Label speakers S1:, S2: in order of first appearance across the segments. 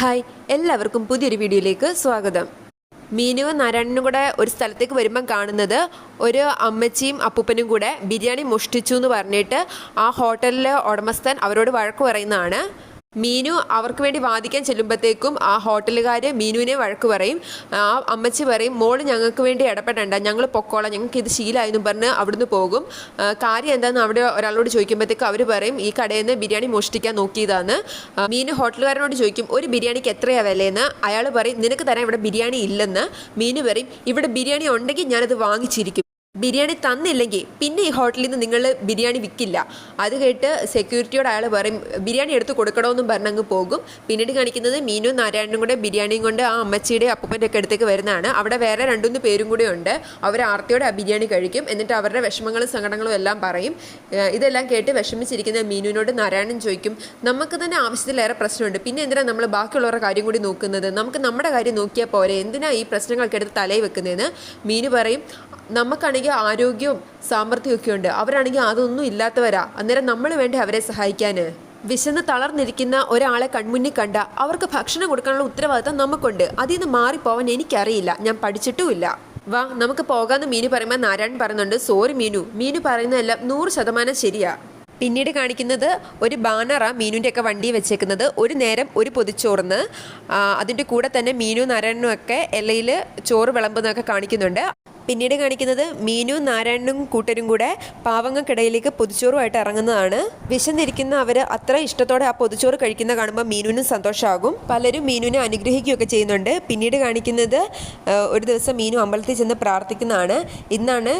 S1: Hi എല്ലാവർക്കും പുതിയൊരു വീഡിയോയിലേക്ക് സ്വാഗതം. മീനുവും നാരായണനും കൂടെ ഒരു സ്ഥലത്തേക്ക് വരുമ്പം കാണുന്നത് ഒരു അമ്മച്ചിയും അപ്പൂപ്പനും കൂടെ ബിരിയാണി മോഷ്ടിച്ചു എന്ന് പറഞ്ഞിട്ട് ആ ഹോട്ടലിലെ ഉടമസ്ഥൻ അവരോട് വഴക്ക് പറയുന്നതാണ്. മീനു അവർക്ക് വേണ്ടി വാദിക്കാൻ ചെല്ലുമ്പോഴത്തേക്കും ആ ഹോട്ടലുകാർ മീനുവിനെ വഴക്ക് പറയും. ആ അമ്മച്ചി പറയും മോൾ ഞങ്ങൾക്ക് വേണ്ടി ഇടപെടണ്ട. ഞങ്ങൾ പൊക്കോളാം. ഞങ്ങൾക്ക് ഇത് ശീലമായെന്നും പറഞ്ഞ് അവിടുന്ന് പോകും. കാര്യം എന്താണെന്ന് അവിടെ ഒരാളോട് ചോദിക്കുമ്പോഴത്തേക്കും അവർ പറയും ഈ കടയിൽ നിന്ന് ബിരിയാണി മോഷ്ടിക്കാൻ നോക്കിയതാണ് മീനു ഹോട്ടലുകാരനോട് ചോദിക്കും ഒരു ബിരിയാണിക്ക് എത്രയാണ് വിലയെന്ന്? അയാൾ പറയും നിനക്ക് തരാൻ ഇവിടെ ബിരിയാണി ഇല്ലെന്ന്. മീനു പറയും ഇവിടെ ബിരിയാണി ഉണ്ടെങ്കിൽ ഞാനത് വാങ്ങിച്ചിരിക്കും. ബിരിയാണി തന്നില്ലെങ്കിൽ പിന്നെ ഈ ഹോട്ടലിൽ നിന്ന് നിങ്ങൾ ബിരിയാണി വിൽക്കില്ല. അത് കേട്ട് സെക്യൂരിറ്റിയോട് അയാൾ പറയും ബിരിയാണി എടുത്ത് കൊടുക്കണമെന്നും പറഞ്ഞങ്ങ് പോകും. പിന്നീട് കാണിക്കുന്നത് മീനു നാരായണനും കൂടെ ബിരിയാണിയും കൊണ്ട് ആ അമ്മച്ചിയുടെ അപ്പൂപ്പന്റെ ഒക്കെ അടുത്തേക്ക് വരുന്നതാണ്. അവിടെ വേറെ രണ്ടുമൂന്ന് പേരും കൂടെ ഉണ്ട്. അവർ ആർത്തിയോടെ ആ ബിരിയാണി കഴിക്കും. എന്നിട്ട് അവരുടെ വിഷമങ്ങളും സങ്കടങ്ങളും എല്ലാം പറയും. ഇതെല്ലാം കേട്ട് വിഷമിച്ചിരിക്കുന്ന മീനുവിനോട് നാരായണൻ ചോദിക്കും നമുക്ക് തന്നെ ആവശ്യത്തിലേറെ പ്രശ്നമുണ്ട്. പിന്നെ എന്തിനാ നമ്മൾ ബാക്കിയുള്ളവരുടെ കാര്യം കൂടി നോക്കുന്നത്? നമുക്ക് നമ്മുടെ കാര്യം നോക്കിയാൽ പോരെ. എന്തിനാ ഈ പ്രശ്നങ്ങളൊക്കെ എടുത്ത് തലയിൽ വെക്കുന്നതെന്ന്? മീനു പറയും നമുക്കാണെങ്കിൽ ആരോഗ്യവും സാമർഥ്യമൊക്കെ ഉണ്ട്. അവരാണെങ്കിൽ അതൊന്നും ഇല്ലാത്തവരാ. അന്നേരം നമ്മൾ വേണ്ടി അവരെ സഹായിക്കാൻ വിശന്ന് തളർന്നിരിക്കുന്ന ഒരാളെ കൺമുന്നിൽ കണ്ട അവർക്ക് ഭക്ഷണം കൊടുക്കാനുള്ള ഉത്തരവാദിത്തം നമുക്കുണ്ട്. അതിൽ നിന്ന് മാറിപ്പോവാൻ എനിക്കറിയില്ല. ഞാൻ പഠിച്ചിട്ടുമില്ല. വാ നമുക്ക് പോകാമെന്ന് മീനു പറയുമ്പോൾ നാരായൺ പറയുന്നുണ്ട്. സോറി മീനു. മീനു പറയുന്നതെല്ലാം നൂറ് ശതമാനം ശരിയാ. പിന്നീട് കാണിക്കുന്നത് ഒരു ബാനറാ മീനുവിന്റെ ഒക്കെ വണ്ടി വെച്ചേക്കുന്നത്. ഒരു നേരം ഒരു പൊതിച്ചോറിന്ന് അതിന്റെ കൂടെ തന്നെ മീനു നാരായണനും ഒക്കെ ഇലയിൽ ചോറ് വിളമ്പുന്നതൊക്കെ കാണിക്കുന്നുണ്ട്. പിന്നീട് കാണിക്കുന്നത് മീനു നാരായണനും കൂട്ടരും കൂടെ പാവങ്ങൾക്കിടയിലേക്ക് പൊതിച്ചോറുമായിട്ട് ഇറങ്ങുന്നതാണ്. വിശന്നിരിക്കുന്ന അവർ അത്ര ഇഷ്ടത്തോടെ ആ പൊതിച്ചോറ് കഴിക്കുന്ന കാണുമ്പോൾ മീനുവിനും സന്തോഷമാകും പലരും മീനുവിനെ അനുഗ്രഹിക്കുകയൊക്കെ ചെയ്യുന്നുണ്ട്. പിന്നീട് കാണിക്കുന്നത് ഒരു ദിവസം മീനു അമ്പലത്തിൽ ചെന്ന് പ്രാർത്ഥിക്കുന്നതാണ്. ഇന്നാണ്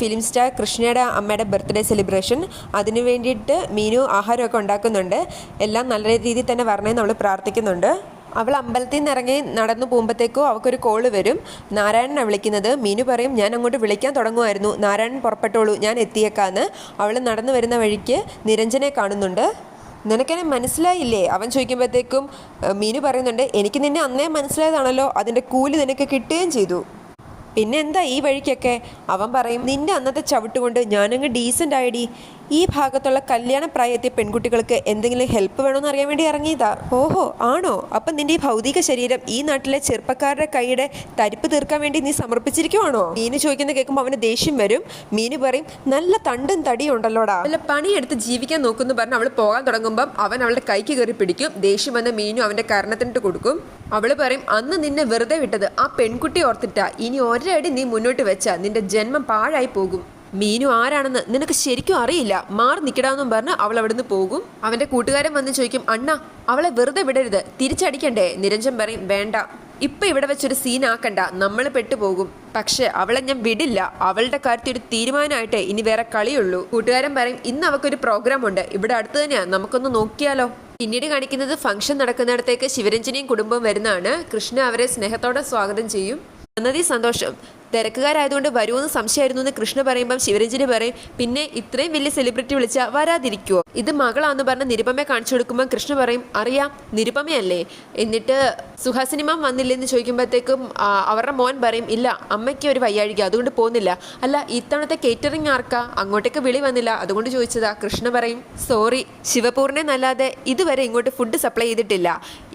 S1: ഫിലിം സ്റ്റാർ കൃഷ്ണയുടെ അമ്മയുടെ ബർത്ത്ഡേ സെലിബ്രേഷൻ. അതിനു വേണ്ടിയിട്ട് മീനു ആഹാരമൊക്കെ ഉണ്ടാക്കുന്നുണ്ട്. എല്ലാം നല്ല രീതിയിൽ തന്നെ വരണേ നമ്മൾ പ്രാർത്ഥിക്കുന്നുണ്ട്. അവൾ അമ്പലത്തിൽ നിന്ന് ഇറങ്ങി നടന്നു പോകുമ്പോഴത്തേക്കോ അവൾക്കൊരു കോൾ വരും. നാരായണനാണ് വിളിക്കുന്നത്. മീനു പറയും ഞാൻ അങ്ങോട്ട് വിളിക്കാൻ തുടങ്ങുമായിരുന്നു. നാരായണൻ പുറപ്പെട്ടോളൂ. ഞാൻ എത്തിയേക്കാന്ന്. അവൾ നടന്നു വരുന്ന വഴിക്ക് നിരഞ്ജനെ കാണുന്നുണ്ട്. നിനക്കെന്നെ മനസ്സിലായില്ലേ? അവൻ ചോദിക്കുമ്പോഴത്തേക്കും മീനു പറയുന്നുണ്ട് എനിക്ക് നിന്നെ അന്നേ മനസ്സിലായതാണല്ലോ. അതിന്റെ കൂലി നിനക്ക് കിട്ടുകയും ചെയ്തു. പിന്നെന്താ ഈ വഴിക്കൊക്കെ? അവൻ പറയും നിന്റെ അന്നത്തെ ചവിട്ടുകൊണ്ട് ഞാനങ്ങ് ഡീസന്റ് ആയടി. ഈ ഭാഗത്തുള്ള കല്യാണ പ്രായത്തെ പെൺകുട്ടികൾക്ക് എന്തെങ്കിലും ഹെൽപ്പ് വേണമെന്ന് അറിയാൻ വേണ്ടി ഇറങ്ങിയതാ. ഓഹോ ആണോ? അപ്പം നിന്റെ ഈ ഭൗതിക ശരീരം ഈ നാട്ടിലെ ചെറുപ്പക്കാരുടെ കൈയുടെ തരിപ്പ് തീർക്കാൻ വേണ്ടി നീ സമർപ്പിച്ചിരിക്കുവാണോ? മീന് ചോദിക്കുന്ന കേൾക്കുമ്പോൾ അവന് ദേഷ്യം വരും. മീന് പറയും നല്ല തണ്ടും തടിയും ഉണ്ടല്ലോടാ. നല്ല പണിയെടുത്ത് ജീവിക്കാൻ നോക്കുന്നു പറഞ്ഞ് അവൾ പോകാൻ തുടങ്ങുമ്പം അവൻ അവളുടെ കൈക്ക് കയറി പിടിക്കും. ദേഷ്യം വന്ന മീനു അവന്റെ കരണത്തിനിട്ട് കൊടുക്കും. അവൾ പറയും അന്ന് നിന്നെ വെറുതെ വിട്ടത് ആ പെൺകുട്ടി ഓർത്തിട്ടാ. ഇനി ഒരടി നീ മുന്നോട്ട് വെച്ചാ നിന്റെ ജന്മം പാഴായി പോകും. മീനു ആരാണെന്ന് നിനക്ക് ശരിക്കും അറിയില്ല. മാറി നിൽക്കടാന്നും പറഞ്ഞ് അവൾ അവിടുന്ന് പോകും. അവന്റെ കൂട്ടുകാരൻ വന്ന് ചോദിക്കും അണ്ണ അവളെ വെറുതെ വിടരുത്. തിരിച്ചടിക്കണ്ടേ? നിരഞ്ജൻ പറയും വേണ്ട. ഇപ്പൊ ഇവിടെ വെച്ചൊരു സീൻ ആക്കണ്ട. നമ്മൾ പെട്ടുപോകും. പക്ഷെ അവളെ ഞാൻ വിടില്ല. അവളുടെ കാര്യത്തിൽ ഒരു തീരുമാനമായിട്ട് ഇനി വേറെ കളിയുള്ളൂ. കൂട്ടുകാരൻ പറയും ഇന്ന് അവക്കൊരു പ്രോഗ്രാം ഉണ്ട്. ഇവിടെ അടുത്ത് തന്നെയാ. നമുക്കൊന്ന് നോക്കിയാലോ? പിന്നീട് കാണിക്കുന്നത് ഫംഗ്ഷൻ നടക്കുന്നിടത്തേക്ക് ശിവരഞ്ജനിയും കുടുംബവും വരുന്നതാണ്. കൃഷ്ണ അവരെ സ്നേഹത്തോടെ സ്വാഗതം ചെയ്യും. നന്ദി സന്തോഷം. തിരക്കുകാരായതുകൊണ്ട് വരുമെന്ന് സംശയമായിരുന്നു എന്ന് കൃഷ്ണ പറയുമ്പം ശിവരഞ്ജിനി പറയും പിന്നെ ഇത്രയും വലിയ സെലിബ്രിറ്റി വിളിച്ചാൽ വരാതിരിക്കുവോ? ഇത് മകളാന്ന് പറഞ്ഞ് നിരുപമയെ കാണിച്ചു കൊടുക്കുമ്പോൾ കൃഷ്ണ പറയും അറിയാം നിരുപമയല്ലേ? എന്നിട്ട് സുഹാസിനിമാം വന്നില്ലെന്ന് ചോദിക്കുമ്പോഴത്തേക്കും അവരുടെ മോൻ പറയും ഇല്ല അമ്മയ്ക്ക് ഒരു വയ്യാഴിക അതുകൊണ്ട് പോകുന്നില്ല അല്ല ഇത്തവണത്തെ കേറ്ററിങ് ആർക്കാ? അങ്ങോട്ടേക്ക് വിളി വന്നില്ല. അതുകൊണ്ട് ചോദിച്ചതാ കൃഷ്ണ പറയും സോറി ശിവപൂർണെ നല്ലാതെ ഇതുവരെ ഇങ്ങോട്ട് ഫുഡ് സപ്ലൈ ചെയ്തിട്ടില്ല.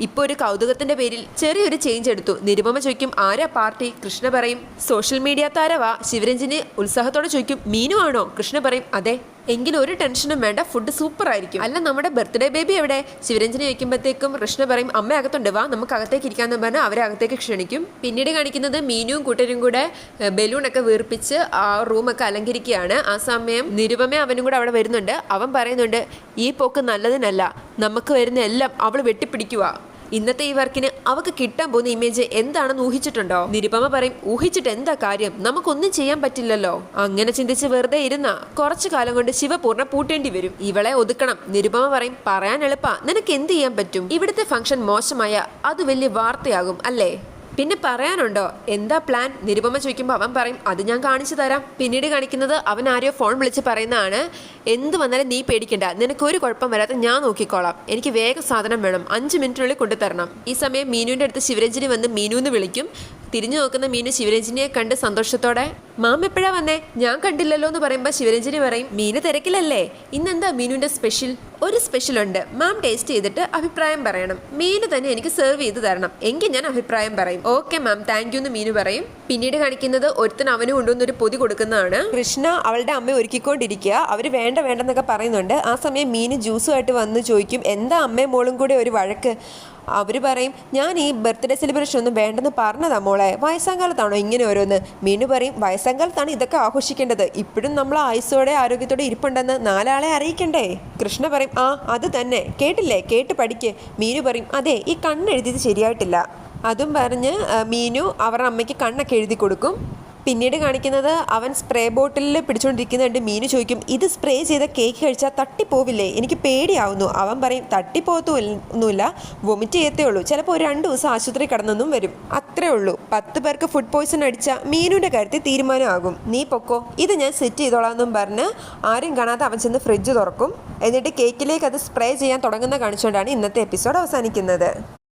S1: ഇപ്പോൾ ഒരു കൗതുകത്തിന്റെ പേരിൽ ചെറിയൊരു ചേഞ്ച് എടുത്തു. നിരുപമ ചോദിക്കും ആരാ പാർട്ടി? കൃഷ്ണ പറയും സോഷ്യൽ മീഡിയ താരവ ശിവരഞ്ജന് ഉത്സാഹത്തോടെ ചോദിക്കും മീനു ആണോ? കൃഷ്ണ പറയും അതെ എങ്കിലും ഒരു ടെൻഷനും വേണ്ട ഫുഡ് സൂപ്പർ ആയിരിക്കും. അല്ല നമ്മുടെ ബർത്ത്ഡേ ബേബി എവിടെ? ശിവരഞ്ജന ചോദിക്കുമ്പോഴത്തേക്കും കൃഷ്ണ പറയും അമ്മ അകത്തുണ്ട് വാ നമുക്ക് അകത്തേക്ക് ഇരിക്കാന്ന് പറഞ്ഞാൽ അവരെ അകത്തേക്ക് ക്ഷണിക്കും. പിന്നീട് കാണിക്കുന്നത് മീനുവും കൂട്ടരും കൂടെ ബലൂണൊക്കെ വീർപ്പിച്ച് ആ റൂമൊക്കെ അലങ്കരിക്കുകയാണ്. ആ സമയം നിരുപമ അവനും കൂടെ അവിടെ വരുന്നുണ്ട്. അവൻ പറയുന്നുണ്ട് ഈ പോക്ക് നല്ലതിനല്ല നമുക്ക് വരുന്ന എല്ലാം അവൾ വെട്ടിപ്പിടിക്കുക ഇന്നത്തെ ഈ വർക്കിന് അവക്ക് കിട്ടാൻ പോകുന്ന ഇമേജ് എന്താണെന്ന് ഊഹിച്ചിട്ടുണ്ടോ? നിരുപമ പറയും ഊഹിച്ചിട്ട് എന്താ കാര്യം? നമുക്കൊന്നും ചെയ്യാൻ പറ്റില്ലല്ലോ. അങ്ങനെ ചിന്തിച്ച് വെറുതെ ഇരുന്ന കുറച്ചു കാലം കൊണ്ട് ശിവപൂർണ പൂട്ടേണ്ടി വരും. ഇവളെ ഒതുക്കണം. നിരുപമ പറയും പറയാൻ എളുപ്പ. നിനക്ക് എന്ത് ചെയ്യാൻ പറ്റും? ഇവിടുത്തെ ഫംഗ്ഷൻ മോശമായ അത് വലിയ വാർത്തയാകും അല്ലേ? പിന്നെ പറയാനുണ്ടോ? എന്താ പ്ലാൻ നിരുപമ ചോദിക്കുമ്പോൾ അവൻ പറയും അത് ഞാൻ കാണിച്ചു തരാം. പിന്നീട് കാണിക്കുന്നത് അവൻ ആരെയോ ഫോൺ വിളിച്ച് പറയുന്നതാണ്. എന്ത് വന്നാലും നീ പേടിക്കണ്ട. നിനക്ക് ഒരു കുഴപ്പം വരാത്ത ഞാൻ നോക്കിക്കോളാം. എനിക്ക് വേഗം സാധനം വേണം. അഞ്ച് മിനിറ്റിനുള്ളിൽ കൊണ്ടുതരണം. ഈ സമയം മീനുവിന്റെ അടുത്ത് ശിവരഞ്ജനി വന്ന് മീനു എന്ന് വിളിക്കും. തിരിഞ്ഞു നോക്കുന്ന മീനു ശിവരഞ്ജിനിയെ കണ്ട് സന്തോഷത്തോടെ മാം എപ്പോഴാ വന്നേ? ഞാൻ കണ്ടില്ലല്ലോ എന്ന് പറയുമ്പോൾ ശിവരഞ്ജിനി പറയും മീന് തിരക്കിലല്ലേ? ഇന്നെന്താ മീനുവിന്റെ സ്പെഷ്യൽ? ഒരു സ്പെഷ്യൽ ഉണ്ട്. മാം ടേസ്റ്റ് ചെയ്തിട്ട് അഭിപ്രായം പറയണം. മീന് തന്നെ എനിക്ക് സെർവ് ചെയ്ത് തരണം. എങ്കിൽ ഞാൻ അഭിപ്രായം പറയും. ഓക്കെ മാം താങ്ക് യു എന്ന് മീനു പറയും. പിന്നീട് കാണിക്കുന്നത് ഒരുത്തൻ അവന് കൊണ്ടുവന്ന് ഒരു പൊതി കൊടുക്കുന്നതാണ്. കൃഷ്ണ അവളുടെ അമ്മ ഒരുക്കിക്കൊണ്ടിരിക്കുക. അവർ വേണ്ട വേണ്ടെന്നൊക്കെ പറയുന്നുണ്ട്. ആ സമയം മീന് ജ്യൂസുമായിട്ട് വന്ന് ചോദിക്കും എന്താ അമ്മയും മോളും കൂടെ ഒരു വഴക്ക്? അവർ പറയും ഞാൻ ഈ ബർത്ത്ഡേ സെലിബ്രേഷൻ ഒന്നും വേണ്ടെന്ന് പറഞ്ഞതാ മോളെ. വയസ്സാം കാലത്താണോ ഇങ്ങനെ ഓരോന്ന്? മീനു പറയും വയസ്സാം കാലത്താണ് ഇതൊക്കെ ആഘോഷിക്കേണ്ടത്. ഇപ്പോഴും നമ്മൾ ആയുസോടെ ആരോഗ്യത്തോടെ ഇരിപ്പുണ്ടെന്ന് നാലാളെ അറിയിക്കണ്ടേ? കൃഷ്ണ പറയും ആ അത് തന്നെ. കേട്ടില്ലേ? കേട്ട് പഠിക്ക്. മീനു പറയും അതെ ഈ കണ്ണെഴുതിയത് ശരിയായിട്ടില്ല. അതും പറഞ്ഞ് മീനു അവരുടെ അമ്മയ്ക്ക് കണ്ണൊക്കെ എഴുതി കൊടുക്കും. പിന്നീട് കാണിക്കുന്നത് അവൻ സ്പ്രേ ബോട്ടിലിൽ പിടിച്ചുകൊണ്ടിരിക്കുന്നുണ്ട് മീനു ചോദിക്കും ഇത് സ്പ്രേ ചെയ്ത കേക്ക് കഴിച്ചാൽ തട്ടിപ്പോവില്ലേ? എനിക്ക് പേടിയാവുന്നു. അവൻ പറയും തട്ടിപ്പോത്തൊന്നുമില്ല വൊമിറ്റ് ചെയ്യത്തേ ഉള്ളൂ. ചിലപ്പോൾ രണ്ട് ദിവസം ആശുപത്രി കടന്നൊന്നും വരും. അത്രേ ഉള്ളൂ. പത്ത് പേർക്ക് ഫുഡ് പോയ്സൺ അടിച്ച മീനുവിന്റെ കാര്യത്തിൽ തീരുമാനമാകും. നീ പൊക്കോ ഇത് ഞാൻ സെറ്റ് ചെയ്തോളാം എന്നും പറഞ്ഞ് ആരും കാണാതെ അവൻ ചെന്ന് ഫ്രിഡ്ജ് തുറക്കും. എന്നിട്ട് കേക്കിലേക്ക് അത് സ്പ്രേ ചെയ്യാൻ തുടങ്ങുന്ന കാണിച്ചുകൊണ്ടാണ് ഇന്നത്തെ എപ്പിസോഡ് അവസാനിക്കുന്നത്.